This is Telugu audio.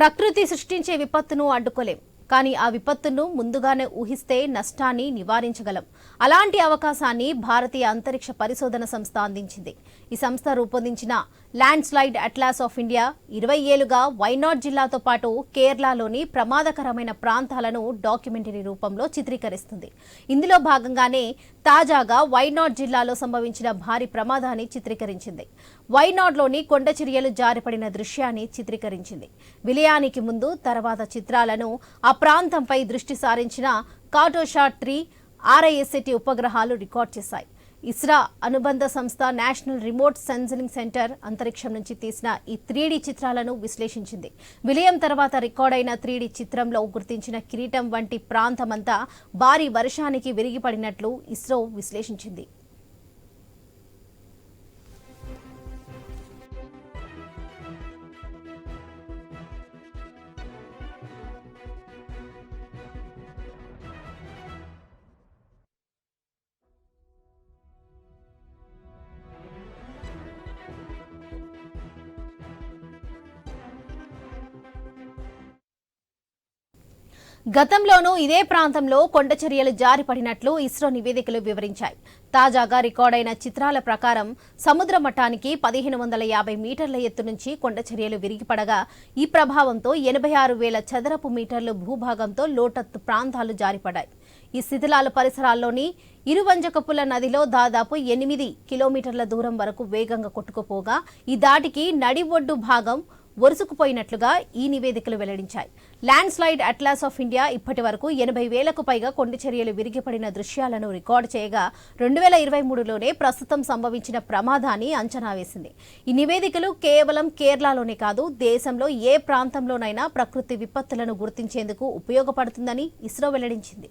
ప్రకృతి సృష్టించే విపత్తును అడ్డుకోలేం. కానీ ఆ విపత్తును ముందుగానే ఊహిస్తే నష్టాన్ని నివారించగలం. అలాంటి అవకాశాన్ని భారతీయ అంతరిక్ష పరిశోధన సంస్థ అందించింది. ఈ సంస్థ రూపొందించిన land slide atlas of India ఇరవై ఏళ్ళుగా వైనాడ్ జిల్లాతో పాటు కేరళలోని ప్రమాదకరమైన ప్రాంతాలను డాక్యుమెంటరీ రూపంలో చిత్రీకరిస్తుంది. ఇందులో భాగంగానే తాజాగా వైనాడ్ జిల్లాలో సంభవించిన భారీ ప్రమాదాన్ని చిత్రీకరించింది. వైనాడ్లోని కొండ చర్యలు జారిపడిన దృశ్యాన్ని చిత్రీకరించింది. విలయానికి ముందు తర్వాత చిత్రాలను ప్రాంతంపై దృష్టి సారించిన కాటోషాట్ త్రీ ఆర్ఐఎస్ఏటి ఉపగ్రహాలు రికార్డ్ చేశాయి. ఇస్రా అనుబంధ సంస్థ నేషనల్ రిమోట్ సెన్సింగ్ సెంటర్ అంతరిక్షం నుంచి తీసిన ఈ త్రీడీ చిత్రాలను విశ్లేషించింది. విలయం తర్వాత రికార్డైన త్రీడీ చిత్రంలో గుర్తించిన కిరీటం వంటి ప్రాంతమంతా భారీ వర్షానికి విరిగిపడినట్లు ఇస్రో విశ్లేషించింది. గతంలోనూ ఇదే ప్రాంతంలో కొండ చర్యలు జారిపడినట్లు ఇస్రో నివేదికలు వివరించాయి. తాజాగా రికార్డైన చిత్రాల ప్రకారం సముద్ర మట్టానికి పదిహేను వందల యాభై మీటర్ల ఎత్తు నుంచి కొండ చర్యలు విరిగిపడగా ఈ ప్రభావంతో ఎనభై ఆరు వేల చదరపు మీటర్లు భూభాగంతో లోటత్తు ప్రాంతాలు జారిపడ్డాయి. ఈ శిథిలాల పరిసరాల్లోని ఇరువంజకపుల నదిలో దాదాపు ఎనిమిది కిలోమీటర్ల దూరం వరకు వేగంగా కొట్టుకుపోగా ఈ దాటికి నడి ఒడ్డు భాగం ఒరుసుకుపోయినట్లుగా ఈ నివేదికలు వెల్లడించాయి. Land slide atlas of India ఇప్పటి వరకు ఎనభై వేలకు పైగా కొండ చర్యలు విరిగిపడిన దృశ్యాలను రికార్డు చేయగా రెండు వేల ఇరవై మూడులోనే ప్రస్తుతం సంభవించిన ప్రమాదాన్ని అంచనా వేసింది. ఈ నివేదికలు కేవలం కేరళలోనే కాదు దేశంలో ఏ ప్రాంతంలోనైనా ప్రకృతి విపత్తులను గుర్తించేందుకు ఉపయోగపడుతుందని ఇస్రో వెల్లడించింది.